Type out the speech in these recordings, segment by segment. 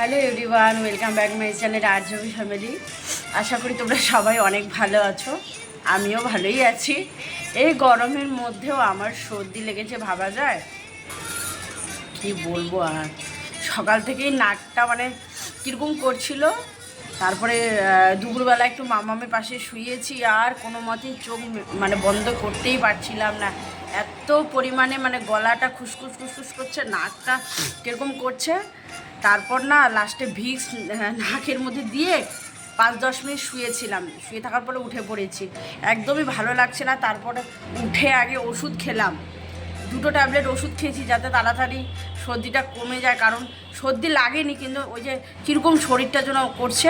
Hello everyone, welcome back my channel আর্যবি family. আশা করি তোমরা সবাই অনেক ভালো আছো। আমিও ভালোই আছি। এই গরমের মধ্যেও আমার সর্দি লেগেছে, ভাবা যায়? কি বলব আর? সকাল থেকেই নাকটা মানে কীরকম করছিল। তারপরে দুপুরবেলা একটু মামামের পাশে শুয়েছি, আর কোনো মতেই চোখ মানে বন্ধ করতেই পারছিলাম না। এত পরিমাণে মানে গলাটা খুসখুস খুসখুস করছে, নাকটা কীরকম করছে। তারপর না লাস্টে ভিক্স নাকের মধ্যে দিয়ে পাঁচ, দশ মিনিট শুয়েছিলাম। শুয়ে থাকার পরে উঠে পড়েছি। একদমই ভালো লাগছে না, তারপরে উঠে আগে ওষুধ খেলাম। দুটো ট্যাবলেট ওষুধ খেয়েছি যাতে তাড়াতাড়ি সর্দিটা কমে যায়, কারণ সর্দি লাগেনি, কিন্তু ওই যে কীরকম শরীরটা যেন করছে,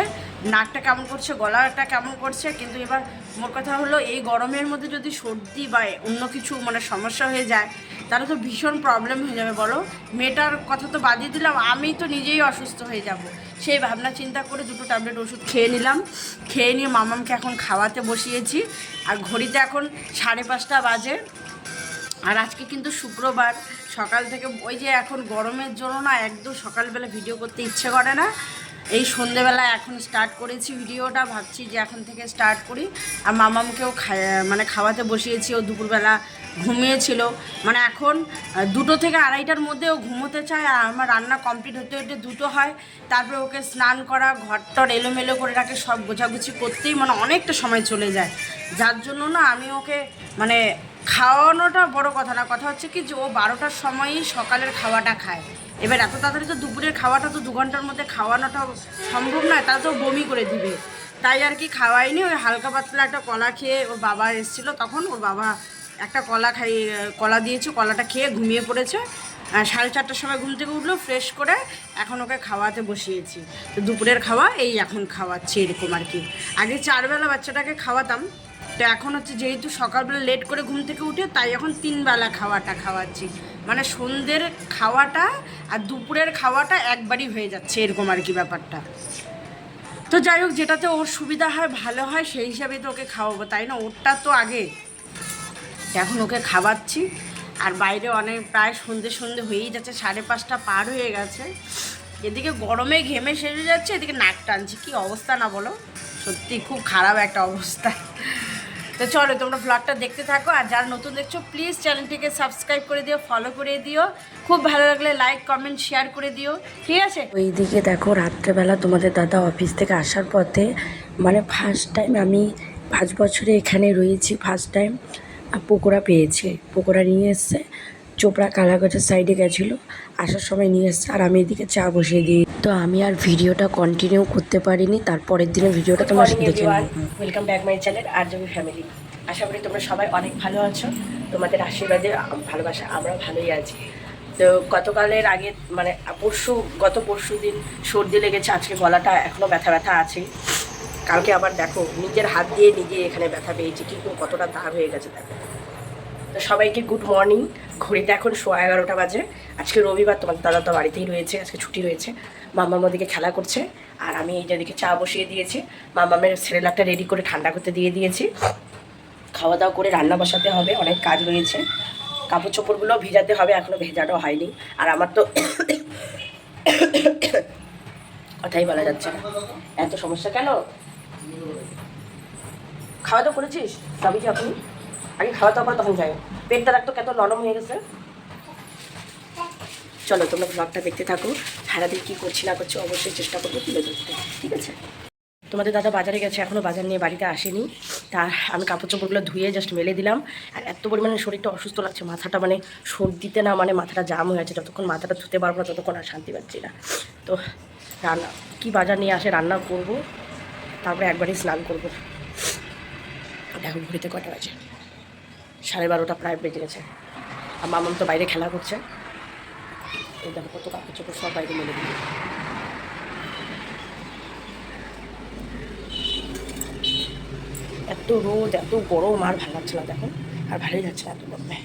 নাকটা কেমন করছে, গলাটা কেমন করছে, কিন্তু এবার মোর কথা হলো এই গরমের মধ্যে যদি সর্দি বা অন্য কিছু মানে সমস্যা হয়ে যায় তাহলে তো ভীষণ প্রবলেম হয়ে যাবে, বলো। মেয়েটার কথা তো বাদিয়ে দিলাম, আমি তো নিজেই অসুস্থ হয়ে যাব। সেই ভাবনা চিন্তা করে দুটো ট্যাবলেট ওষুধ খেয়ে নিলাম। খেয়ে নিয়ে মামামকে এখন খাওয়াতে বসিয়েছি। আর ঘড়িতে এখন সাড়ে পাঁচটা বাজে। আর আজকে কিন্তু শুক্রবার, সকাল থেকে ওই যে এখন গরমের জন্য না, একদম সকালবেলা ভিডিও করতে ইচ্ছে করে না। এই সন্ধেবেলা এখন স্টার্ট করেছি ভিডিওটা ভাবছি যে এখন থেকে স্টার্ট করি। আর মামামকেও মানে খাওয়াতে বসিয়েছি, ও দুপুরবেলা ঘুমিয়েছিল। মানে এখন দুটো থেকে আড়াইটার মধ্যে ও ঘুমোতে চায় আর আমার রান্না কমপ্লিট হতে হতে দুটো হয়। তারপরে ওকে স্নান করা ঘরটর এলোমেলো করে রাখে, সব গোছাগুছি করতেই মানে অনেকটা সময় চলে যায়। যার জন্য না আমি ওকে মানে খাওয়ানোটা বড় কথা না, কথা হচ্ছে কি যে ও বারোটার সময়ই সকালের খাওয়াটা খায়। এবার এত তাড়াতাড়ি তো দুপুরের খাওয়াটা তো দু ঘণ্টার মধ্যে খাওয়ানোটা সম্ভব নয় তা তো বমি করে দিবে। তাই আর কি খাওয়াইনি, ওই হালকা পাতলা একটা কলা খেয়ে ওর বাবা এসেছিল, তখন ওর বাবা একটা কলা খাই, কলা দিয়েছে, কলাটা খেয়ে ঘুমিয়ে পড়েছে। সাড়ে চারটার সময় ঘুম থেকে উঠল ফ্রেশ করে এখন ওকে খাওয়াতে বসিয়েছি। তো দুপুরের খাওয়া, এই এখন খাওয়াচ্ছি এরকম আর কি। আগে চারবেলা বাচ্চাটাকে খাওয়াতাম, তো এখন হচ্ছে যেহেতু সকালবেলা লেট করে ঘুম থেকে উঠে, তাই এখন তিনবেলা খাওয়াটা খাওয়াচ্ছি। মানে সন্ধ্যের খাওয়াটা আর দুপুরের খাওয়াটা একবারই হয়ে যাচ্ছে, এরকম আর কি ব্যাপারটা। তো যাই হোক, যেটাতে ওর সুবিধা হয়, ভালো হয়, সেই হিসাবে তো ওকে খাওয়াবো, তাই না? ওরটা তো আগে। এখন ওকে খাওয়াচ্ছি। আর বাইরে অনেক, প্রায় সন্ধে সন্ধে হয়েই যাচ্ছে, সাড়ে পাঁচটা পার হয়ে গেছে। এদিকে গরমে ঘেমে সেরে যাচ্ছে, এদিকে নাক টানছি। কী অবস্থা না বলো? সত্যি খুব খারাপ একটা অবস্থা। তো চলো, তোমরা ব্লগটা দেখতে থাকো। আর যারা নতুন দেখছ প্লিজ চ্যানেলটিকে সাবস্ক্রাইব করে দিও ফলো করে দিও। খুব ভালো লাগলে লাইক কমেন্ট শেয়ার করে দিও। ঠিক আছে? ওইদিকে দেখো, রাত্রেবেলা তোমাদের দাদা অফিস থেকে আসার পথে মানে ফার্স্ট টাইম আমি পাঁচ বছরে এখানে রয়েছি ফার্স্ট টাইম পকোড়া পেয়েছে। পকোড়া নিয়ে এসছে। চোপড়া কালাগজের সাইডে গেছিল। আসার সময় নিয়ে এসছে। আর আমি এদিকে চা বসিয়ে দিই। তো আমি আর ভিডিওটা কন্টিনিউ করতে পারিনি। তারপরের দিনে ভিডিওটা তোমার দেখে ওয়েলকাম ব্যাক মাই চ্যানেল আরজবি ফ্যামিলি আশা করি তোমরা সবাই অনেক ভালো আছো। তোমাদের আশীর্বাদে ভালোবাসা আমরা ভালোই আছি। তো গতকালের আগে মানে পরশু গত পরশু দিন সর্দি লেগেছে। আজকে গলাটা এখনও ব্যথা ব্যথা আছে। কালকে আবার দেখো, নিজের হাত দিয়ে নিজে এখানে ব্যথা পেয়েছি কিন্তু কতটা দাগ হয়ে গেছে দেখো। তো সবাইকে গুড মর্নিং ঘড়িতে এখন সোয়া এগারোটা বাজে। আজকে রবিবার তোমার দাদা তো বাড়িতেই রয়েছে, আজকে ছুটি রয়েছে। মাম্মাম ওদিকে খেলা করছে, আর আমি এই যেদিকে চা বসিয়ে দিয়েছি। মাম্মামের সেরেলাকটা রেডি করে ঠান্ডা করতে দিয়ে দিয়েছি। খাওয়া দাওয়া করে রান্না বসাতে হবে, অনেক কাজ রয়েছে। কাপড় চোপড়গুলো ভিজাতে হবে এখনও ভেজানো হয়নি। আর আমার তো কথাই বলা যাচ্ছে না। এত সমস্যা কেন? খাওয়া দাওয়া করেছিস? সবই কি আপনি? আগে খাওয়া দাওয়া করে, তখন যাই। পেটটা রাখতো কত নরম হয়ে গেছে। চলো, তোমরা ব্লগটা দেখতে থাকো। সারাদিন কী করছি না করছি অবশ্যই চেষ্টা করব, তুলে ধরতে। ঠিক আছে? তোমাদের দাদা বাজারে গেছে এখনও বাজার নিয়ে বাড়িতে আসেনি। তা আমি কাপড় চোপড়গুলো ধুয়ে জাস্ট মেলে দিলাম। আর এত পরিমাণে শরীরটা অসুস্থ লাগছে, মাথাটা মানে সর্দিতে না মানে মাথাটা জাম হয়ে আছে। যতক্ষণ মাথাটা ধুতে পারব না, ততক্ষণ আর শান্তি পাচ্ছি না। তো রান্না, কী বাজার নিয়ে আসে, রান্না করব। তারপরে একবারই স্নান করব। এখন ঘুরিতে কটা বাজে? সাড়ে বারোটা প্রায় বেজে গেছে। আর মামন তো বাইরে খেলা করছে। এই দেখো কত কাপড় চোপড় সব বাইরে মেলে দিল। এত রোদ, এত গরম, আর ভালো লাগছে না দেখো। আর ভালোই যাচ্ছে না এত গরমে।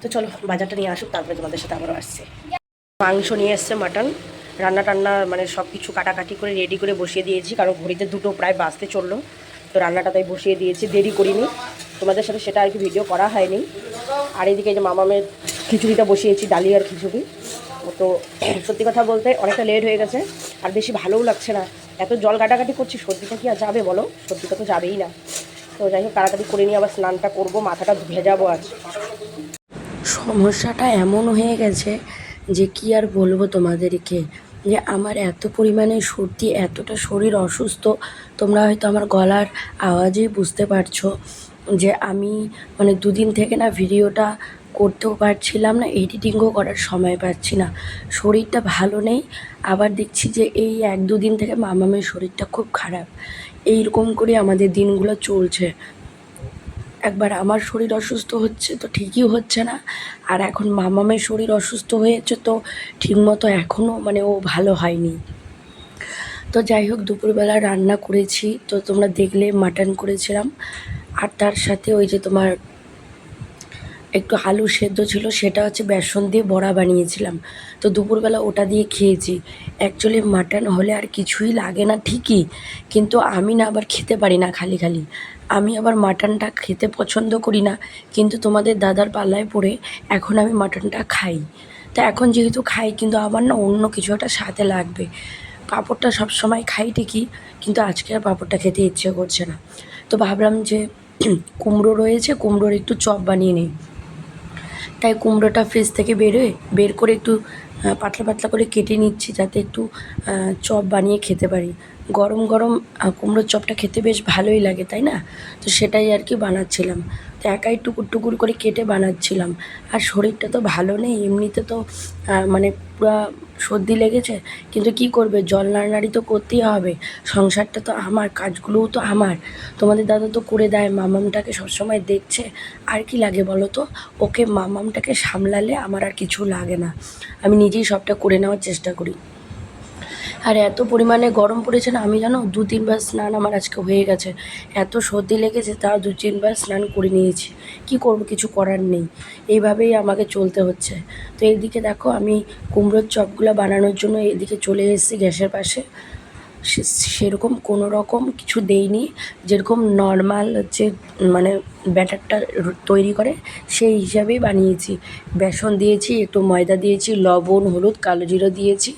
তো চলো, বাজারটা নিয়ে আসুক, তারপরে তোমাদের সাথে আবারও আসছে। মাংস নিয়ে এসছে, মাটন। রান্না টান্না মানে সব কিছু কাটাকাটি করে রেডি করে বসিয়ে দিয়েছি। কারণ ঘড়িতে দুটো প্রায় বাজতে চলল। তো রান্নাটা তাই বসিয়ে দিয়েছি। দেরি করিনি। তোমাদের সাথে সেটা আর কি ভিডিও করা হয়নি। আর এদিকে যে মামামের খিচুড়িটা বসিয়েছি ডালি আর খিচুড়ি তো সত্যি কথা বলতে অনেকটা লেট হয়ে গেছে। আর বেশি ভালোও লাগছে না। এত জল কাটাকাটি করছি, সর্দিটা কি আর যাবে বলো? সর্দিটা তো যাবেই না। তো যাই হোক, তাড়াতাড়ি করে নিয়ে আবার স্নানটা করব। মাথাটা ভেজাবো আজ। সমস্যাটা এমন হয়ে গেছে যে কি আর বলব তোমাদেরকে? যে আমার এত পরিমাণে সর্দি, এতটা শরীর অসুস্থ, তোমরা হয়তো আমার গলার আওয়াজেই বুঝতে পারছ যে আমি মানে দুদিন থেকে না ভিডিওটা করতেও পারছিলাম না, এডিটিংও করার সময় পাচ্ছি না। শরীরটা ভালো নেই, আবার দেখছি যে এই এক দুদিন থেকে মামামের শরীরটা খুব খারাপ। এইরকম করে আমাদের দিনগুলো চলছে। একবার আমার শরীর অসুস্থ হচ্ছে তো ঠিকই হচ্ছে না। আর এখন মামামের শরীর অসুস্থ হয়েছে তো ঠিকমতো এখনও মানে ও ভালো হয়নি। তো যাই হোক, দুপুরবেলা রান্না করেছি, তো তোমরা দেখলে মাটন করেছিলাম। আর তার সাথে ওই যে তোমার একটু আলু সেদ্ধ ছিল, সেটা হচ্ছে বেসন দিয়ে বড়া বানিয়েছিলাম। তো দুপুরবেলা ওটা দিয়ে খেয়েছি। অ্যাকচুয়ালি মাটন হলে আর কিছুই লাগে না, ঠিকই। কিন্তু আমি না আবার খেতে পারি না খালি খালি। আমি আবার মাটনটা খেতে পছন্দ করি না, কিন্তু তোমাদের দাদার পাল্লায় পড়ে এখন আমি মাটনটা খাই। তা এখন যেহেতু খাই, কিন্তু আমার না অন্য কিছু একটা সাথে লাগবে। পাঁপড়টা সব সময় খাই ঠিকই, কিন্তু আজকে আর পাঁপড়টা খেতে ইচ্ছে করছে না। তো ভাবলাম যে কুমড়ো রয়েছে, কুমড়োর একটু চপ বানিয়ে নিই। তাই কুমড়োটা ফ্রিজ থেকে বেরোয় বের করে একটু পাতলা পাতলা করে কেটে নিচ্ছি যাতে একটু চপ বানিয়ে খেতে পারি। গরম গরম কুমড়োর চপটা খেতে বেশ ভালোই লাগে, তাই না? তো সেটাই আর কি বানাচ্ছিলাম। তো একাই টুকুর টুকুর করে কেটে বানাচ্ছিলাম। আর শরীরটা তো ভালো নেই, এমনিতে তো মানে পুরো সর্দি লেগেছে। কিন্তু কি করবে? জল নাড়ানাড়ি তো করতেই হবে। সংসারটা তো আমার, কাজগুলোও তো আমার। তোমাদের দাদা তো করে দেয়, মামামটাকে সবসময় দেখছে। আর কি লাগে বলো তো? ওকে মামামটাকে সামলালে আমার আর কিছু লাগে না। আমি নিজেই সবটা করে নেওয়ার চেষ্টা করি। আর এত পরিমাণে গরম পড়েছে না, আমি জানো, দু তিনবার স্নান আমার আজকে হয়ে গেছে। এত সর্দি লেগেছে, তা দু তিনবার স্নান করে নিয়েছি। কি করব, কিছু করার নেই। এইভাবেই আমাকে চলতে হচ্ছে। তো এইদিকে দেখো, আমি কুমড়োর চপগুলো বানানোর জন্য এদিকে চলে এসেছি গ্যাসের পাশে। সেরকম কোনো রকম কিছু দেইনি। যেরকম নর্মাল হচ্ছে মানে ব্যাটারটা তৈরি করে, সেই হিসাবেই বানিয়েছি। বেসন দিয়েছি, একটু ময়দা দিয়েছি, লবণ, হলুদ, কালো জিরো দিয়েছি,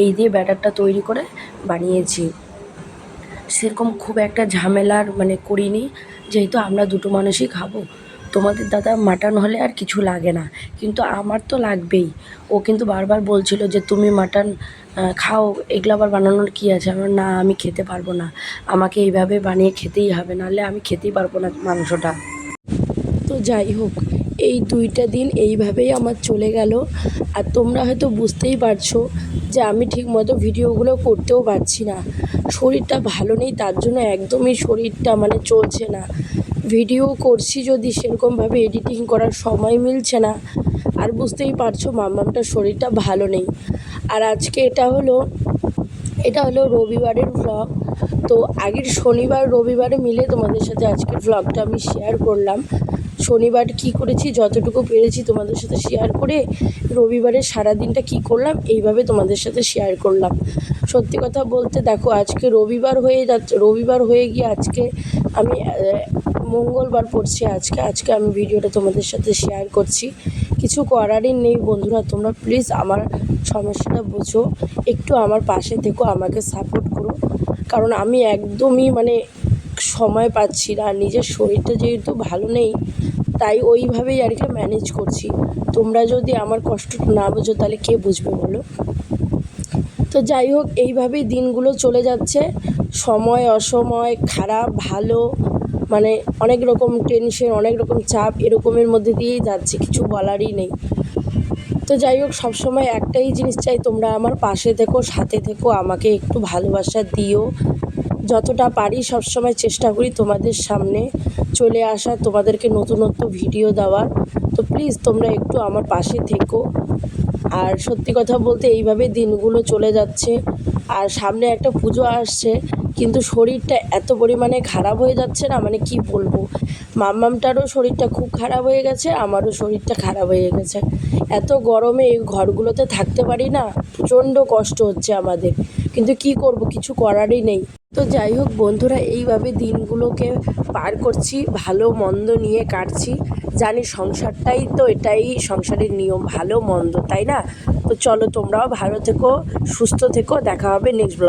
এই দিয়ে ব্যাটারটা তৈরি করে বানিয়েছি। সেরকম খুব একটা ঝামেলার মানে করিনি, যেহেতু আমরা দুটো মানুষই খাব। তোমাদের দাদা মাটন হলে আর কিছু লাগে না, কিন্তু আমার তো লাগবেই। ও কিন্তু বারবার বলছিল যে, তুমি মাটন খাও, এগুলো আবার বানানোর কী আছে? আমার না, আমি খেতে পারব না। আমাকে এইভাবে বানিয়ে খেতেই হবে, নাহলে আমি খেতেই পারব না মাংসটা। তো যাই হোক, এই দুইটা দিন এইভাবেই আমার চলে গেল। আর তোমরা হয়তো বুঝতেই পারছ যে আমি ঠিকমতো ভিডিওগুলো করতেও পারছি না। শরীরটা ভালো নেই, তার জন্য একদমই শরীরটা মানে চলছে না। ভিডিও করছি যদি সেরকমভাবে এডিটিং করার সময় মিলছে না। আর বুঝতেই পারছ মামামটার শরীরটা ভালো নেই। আর আজকে এটা হলো এটা হলো রবিবারের ভ্লগ তো আগের শনিবার, রবিবারে মিলে তোমাদের সাথে আজকের ভ্লগটা আমি শেয়ার করলাম। শনিবার কি করেছি, যতটুকু পেরেছি তোমাদের সাথে শেয়ার করে, রবিবারে সারাদিনটা কি করলাম, এইভাবে তোমাদের সাথে শেয়ার করলাম। সত্যি কথা বলতে দেখো, আজকে রবিবার হয়ে যাচ্ছে, রবিবার হয়ে গিয়ে আজকে আমি মঙ্গলবার পড়ছি আজকে। আজকে আমি ভিডিওটা তোমাদের সাথে শেয়ার করছি। কিছু করারই নেই বন্ধুরা, তোমরা প্লিজ আমার সমস্যাটা বোঝো। একটু আমার পাশে থেকো, আমাকে সাপোর্ট করো। কারণ আমি একদমই মানে সময় পাচ্ছি না, নিজের শরীরটা যেহেতু ভালো নেই, তাই ওইভাবেই আর কি ম্যানেজ করছি। তোমরা যদি আমার কষ্ট না বোঝো, তাহলে কে বুঝবে বলো? তো যাই হোক, এইভাবেই দিনগুলো চলে যাচ্ছে। সময়, অসময়, খারাপ, ভালো মানে অনেক রকম টেনশন অনেক রকম চাপ এরকমের মধ্যে দিয়েই যাচ্ছে, কিছু বলারই নেই। তো যাই হোক, সবসময় একটাই জিনিস চাই, তোমরা আমার পাশে থেকো, সাথে থেকো, আমাকে একটু ভালোবাসা দিও। যতটা পারি সবসময় চেষ্টা করি তোমাদের সামনে চলে আসা, তোমাদেরকে নতুনত্ব ভিডিও দেওয়ার। তো প্লিজ তোমরা একটু আমার পাশে থেকো। আর সত্যি কথা বলতে এইভাবে দিনগুলো চলে যাচ্ছে। আর সামনে একটা পুজো আসছে কিন্তু শরীরটা এত পরিমাণে খারাপ হয়ে যাচ্ছে না? মানে কি বলব? মাম্মামটারও শরীরটা খুব খারাপ হয়ে গেছে, আমারও শরীরটা খারাপ হয়ে গেছে। এত গরমে এই ঘরগুলোতে থাকতে পারি না, প্রচণ্ড কষ্ট হচ্ছে আমাদের। কিন্তু কি করব? কিছু করারই নেই। তো যাই হোক বন্ধুরা, এইভাবে দিনগুলোকে পার করছি, ভালো মন্দ নিয়ে কাটছি। জানি সংসারটাই তো এটাই, সংসারের নিয়ম, ভালো মন্দ, তাই না? তো চলো তোমরাও ভালো থেকো, সুস্থ থেকো, দেখা হবে নেক্সট ব্লগ